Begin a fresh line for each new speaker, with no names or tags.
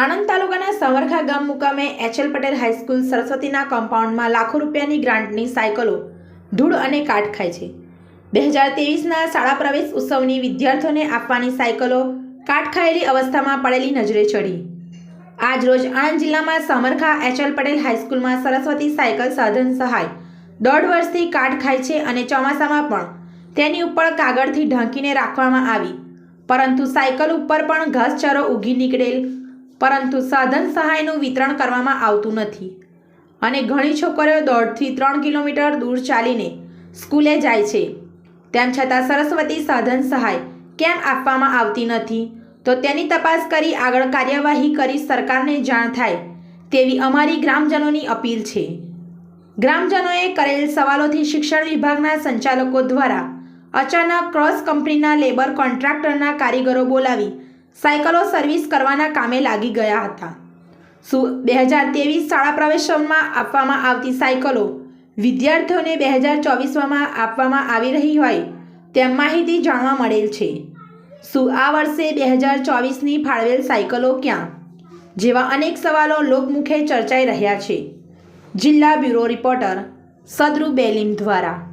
આણંદ તાલુકાના સવરખા ગામ મુકામે H L Patel high school સરસ્વતીના કમ્પાઉન્ડમાં લાખો રૂપિયાની ગ્રાન્ટની સાયકલો, ધૂળ અને કાટ ખાય છે. બે હજાર તેવીસના શાળા પ્રવેશ ઉત્સવની વિદ્યાર્થીઓને આપવાની સાયકલો, કાટ ખાયેલી અવસ્થામાં પડેલી નજરે ચડી. આજ રોજ આણંદ જિલ્લામાં સમરખા એચએલ પટેલ હાઈસ્કૂલમાં સરસ્વતી સાયકલ સાધન સહાય, દોઢ વર્ષથી કાટ ખાય છે અને ચોમાસામાં પણ તેની ઉપર કાગળથી ઢાંકીને રાખવામાં આવી. પરંતુ સાયકલ ઉપર પણ ઘાસચારો ઉગી નીકળેલ પરંતુ સાધન સહાયનું વિતરણ કરવામાં આવતું નથી. અને ઘણી છોકરીઓ દોઢથી ત્રણ કિલોમીટર દૂર ચાલીને સ્કૂલે જાય છે. તેમ છતાં સરસ્વતી સાધન સહાય કેમ આપવામાં આવતી નથી? તો તેની તપાસ કરી આગળ કાર્યવાહી કરી સરકારને જાણ થાય તેવી અમારી ગ્રામજનોની અપીલ છે. ગ્રામજનોએ કરેલ સવાલોથી શિક્ષણ વિભાગના સંચાલકો દ્વારા અચાનક ક્રોસ કંપનીના લેબર કોન્ટ્રાક્ટરના કારીગરો બોલાવી સાયકલો સર્વિસ કરવાના કામે લાગી ગયા હતા. શું બે હજાર ત્રેવીસ શાળા પ્રવેશમાં આપવામાં આવતી સાયકલો વિદ્યાર્થીઓને બે હજાર ચોવીસમાં આપવામાં આવી રહી હોય તેમ માહિતી જાણવા મળેલ છે. શું આ વર્ષે બે હજાર ચોવીસની ફાળવેલ સાયકલો ક્યાં? જેવા અનેક સવાલો લોકમુખે ચર્ચાઈ રહ્યા છે. જિલ્લા બ્યુરો રિપોર્ટર સદરુ બેલીમ દ્વારા.